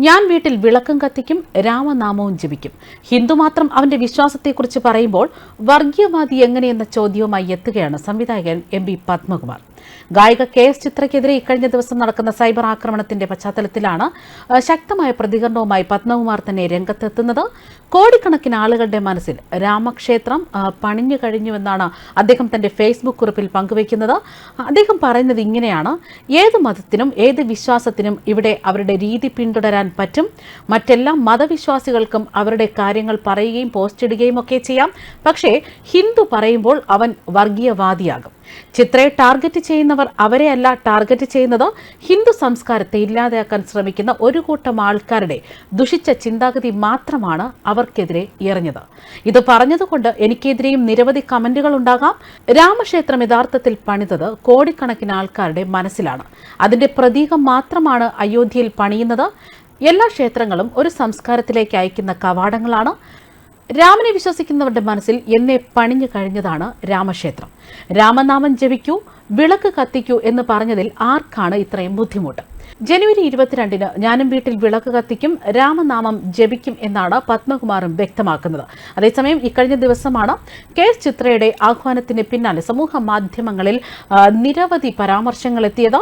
ഞാൻ വീട്ടിൽ വിളക്കും കത്തിക്കും രാമനാമവും ജപിക്കും. ഹിന്ദു മാത്രം അവന്റെ വിശ്വാസത്തെക്കുറിച്ച് പറയുമ്പോൾ വർഗീയവാദി എങ്ങനെയെന്ന ചോദ്യവുമായി എത്തുകയാണ് സംവിധായകൻ എം പി പത്മകുമാർ. ഗായിക കെ എസ് ചിത്രയ്ക്കെതിരെ ഇക്കഴിഞ്ഞ ദിവസം നടക്കുന്ന സൈബർ ആക്രമണത്തിന്റെ പശ്ചാത്തലത്തിലാണ് ശക്തമായ പ്രതികരണവുമായി പത്മകുമാർ തന്നെ രംഗത്തെത്തുന്നത്. കോടിക്കണക്കിന് ആളുകളുടെ മനസ്സിൽ രാമക്ഷേത്രം പണിഞ്ഞു കഴിഞ്ഞുവെന്നാണ് അദ്ദേഹം തന്റെ ഫേസ്ബുക്ക് കുറിപ്പിൽ പങ്കുവയ്ക്കുന്നത്. അദ്ദേഹം പറയുന്നത് ഇങ്ങനെയാണ് ഏത് മതത്തിനും ഏത് വിശ്വാസത്തിനും ഇവിടെ അവരുടെ രീതി പിന്തുടരാൻ പറ്റും. മറ്റെല്ലാ മതവിശ്വാസികൾക്കും അവരുടെ കാര്യങ്ങൾ പറയുകയും പോസ്റ്റ് ഇടുകയും ഒക്കെ ചെയ്യാം. പക്ഷേ ഹിന്ദു പറയുമ്പോൾ അവൻ വർഗീയവാദിയാകും. ചിത്രയെ ടാർഗറ്റ് ചെയ്യുന്നവർ അവരെയല്ല ടാർഗറ്റ് ചെയ്യുന്നത്. ഹിന്ദു സംസ്കാരത്തെ ഇല്ലാതെയാക്കാൻ ശ്രമിക്കുന്ന ഒരു കൂട്ടം ആൾക്കാരുടെ ദുഷിച്ച ചിന്താഗതി മാത്രമാണ് അവർക്കെതിരെ എറിഞ്ഞത്. ഇത് പറഞ്ഞതുകൊണ്ട് എനിക്കെതിരെയും നിരവധി കമന്റുകൾ ഉണ്ടാകാം. രാമക്ഷേത്രം യഥാർത്ഥത്തിൽ പണിതത് കോടിക്കണക്കിന് ആൾക്കാരുടെ മനസ്സിലാണ്. അതിന്റെ പ്രതീകം മാത്രമാണ് അയോധ്യയിൽ പണിയുന്നത്. എല്ലാ ക്ഷേത്രങ്ങളും ഒരു സംസ്കാരത്തിലേക്ക് അയക്കുന്ന കവാടങ്ങളാണ്. രാമനെ വിശ്വസിക്കുന്നവരുടെ മനസ്സിൽ എന്നെ പണിഞ്ഞു കഴിഞ്ഞതാണ് രാമക്ഷേത്രം. രാമനാമം ജപിക്കൂ വിളക്ക് കത്തിക്കൂ എന്ന് പറഞ്ഞതിൽ ആർക്കാണ് ഇത്രയും ബുദ്ധിമുട്ട്? ജനുവരി ഇരുപത്തിരണ്ടിന് ഞാനും വീട്ടിൽ വിളക്ക് കത്തിക്കും രാമനാമം ജപിക്കും എന്നാണ് പത്മകുമാറും വ്യക്തമാക്കുന്നത്. അതേസമയം ഇക്കഴിഞ്ഞ ദിവസമാണ് കെ എസ് ചിത്രയുടെ ആഹ്വാനത്തിന് പിന്നാലെ സമൂഹ മാധ്യമങ്ങളിൽ നിരവധി പരാമർശങ്ങൾ എത്തിയത്.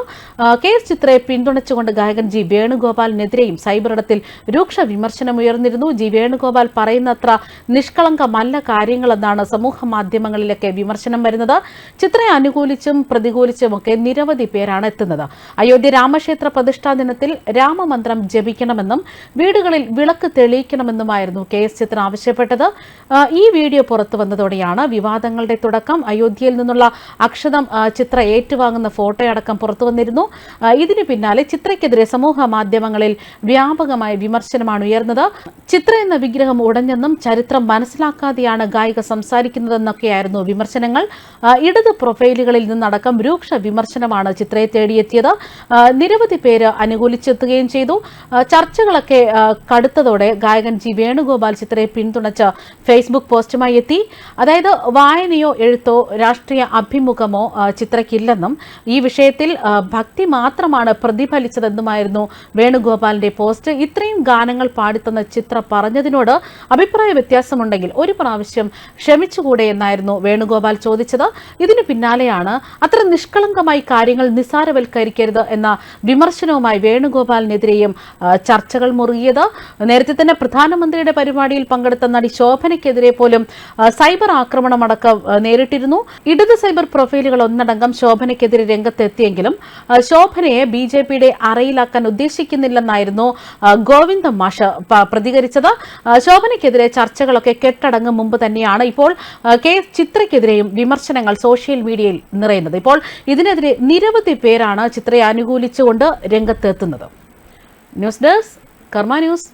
കെ എസ് ചിത്രയെ പിന്തുണച്ചുകൊണ്ട് ഗായകൻ ജി വേണുഗോപാലിനെതിരെയും സൈബറിടത്തിൽ രൂക്ഷ വിമർശനമുയർന്നിരുന്നു ജി വേണുഗോപാൽ പറയുന്നത്ര നിഷ്കളങ്കമല്ല കാര്യങ്ങളെന്നാണ് സമൂഹ മാധ്യമങ്ങളിലൊക്കെ വിമർശനം വരുന്നത്. ചിത്രയെ അനുകൂലിച്ചും പ്രതികൂലിച്ചുമൊക്കെ നിരവധി പേരാണ് എത്തുന്നത്. അയോധ്യ രാമക്ഷേത്ര പ്രതിഷ്ഠാ ദിനത്തിൽ രാമമന്ത്രം ജപിക്കണമെന്നും വീടുകളിൽ വിളക്ക് തെളിയിക്കണമെന്നുമായിരുന്നു കെ എസ് ചിത്ര ആവശ്യപ്പെട്ടത്. ഈ വീഡിയോ പുറത്തു വന്നതോടെയാണ് വിവാദങ്ങളുടെ തുടക്കം. അയോധ്യയിൽ നിന്നുള്ള അക്ഷതം ചിത്ര ഏറ്റുവാങ്ങുന്ന ഫോട്ടോയടക്കം പുറത്തു വന്നിരുന്നു. ഇതിനു പിന്നാലെ ചിത്രയ്ക്കെതിരെ സമൂഹ മാധ്യമങ്ങളിൽ വ്യാപകമായ വിമർശനമാണ് ഉയർന്നത്. ചിത്ര എന്ന വിഗ്രഹം ഉടഞ്ഞെന്നും ചരിത്രം മനസ്സിലാക്കാതെയാണ് ഗായിക സംസാരിക്കുന്നതെന്നൊക്കെയായിരുന്നു വിമർശനങ്ങൾ. ഇടത് പ്രൊഫൈലുകളിൽ നിന്നടക്കം രൂക്ഷ വിമർശനമാണ് ചിത്രയെ തേടിയെത്തിയത്. നിരവധി പേര് അനുകൂലിച്ചെത്തുകയും ചെയ്തു. ചർച്ചകളൊക്കെ കടുത്തതോടെ ഗായകൻ ജി വേണുഗോപാൽ ചിത്രയെ പിന്തുണച്ച് ഫേസ്ബുക്ക് പോസ്റ്റുമായി എത്തി. അതായത് വായനയോ എഴുത്തോ രാഷ്ട്രീയ അഭിമുഖമോ ചിത്രയ്ക്കില്ലെന്നും ഈ വിഷയത്തിൽ ഭക്തി മാത്രമാണ് പ്രതിഫലിച്ചതെന്നുമായിരുന്നു വേണുഗോപാലിന്റെ പോസ്റ്റ്. ഇത്രയും ഗാനങ്ങൾ പാടിത്തന്ന ചിത്ര പറഞ്ഞതിനോട് അഭിപ്രായ വ്യത്യാസമുണ്ടെങ്കിൽ ഒരു പ്രാവശ്യം ക്ഷമിച്ചുകൂടെ എന്നായിരുന്നു വേണുഗോപാൽ ചോദിച്ചത്. ഇതിനു പിന്നാലെയാണ് അത്ര നിഷ്കളങ്കമായി കാര്യങ്ങൾ നിസ്സാരവൽക്കരിക്കരുത് എന്ന വിമർശനവുമായി വേണുഗോപാലിനെതിരെയും ചർച്ചകൾ മുറുകിയത്. നേരത്തെ തന്നെ പ്രധാനമന്ത്രിയുടെ പരിപാടിയിൽ പങ്കെടുത്ത നടി ശോഭനയ്ക്കെതിരെ പോലും സൈബർ ആക്രമണം അടക്കം നേരിട്ടിരുന്നു. ഇടത് സൈബർ പ്രൊഫൈലുകൾ ഒന്നടങ്കം ശോഭനയ്ക്കെതിരെ രംഗത്തെത്തിയെങ്കിലും ശോഭനയെ ബി ജെ പിയുടെ അറയിലാക്കാൻ ഉദ്ദേശിക്കുന്നില്ലെന്നായിരുന്നു ഗോവിന്ദ മാഷ് പ്രതികരിച്ചത്. ശോഭനയ്ക്കെതിരെ ചർച്ചകളൊക്കെ കെട്ടടങ്ങും മുമ്പ് തന്നെയാണ് ഇപ്പോൾ കെ ചിത്രയ്ക്കെതിരെയും വിമർശനങ്ങൾ സോഷ്യൽ മീഡിയയിൽ നിറയുന്നത്. ഇപ്പോൾ ഇതിനെതിരെ നിരവധി പേരാണ് ചിത്രയെ അനുകൂലിച്ചുകൊണ്ട് രംഗത്തെത്തുന്നത്. News desk Karma news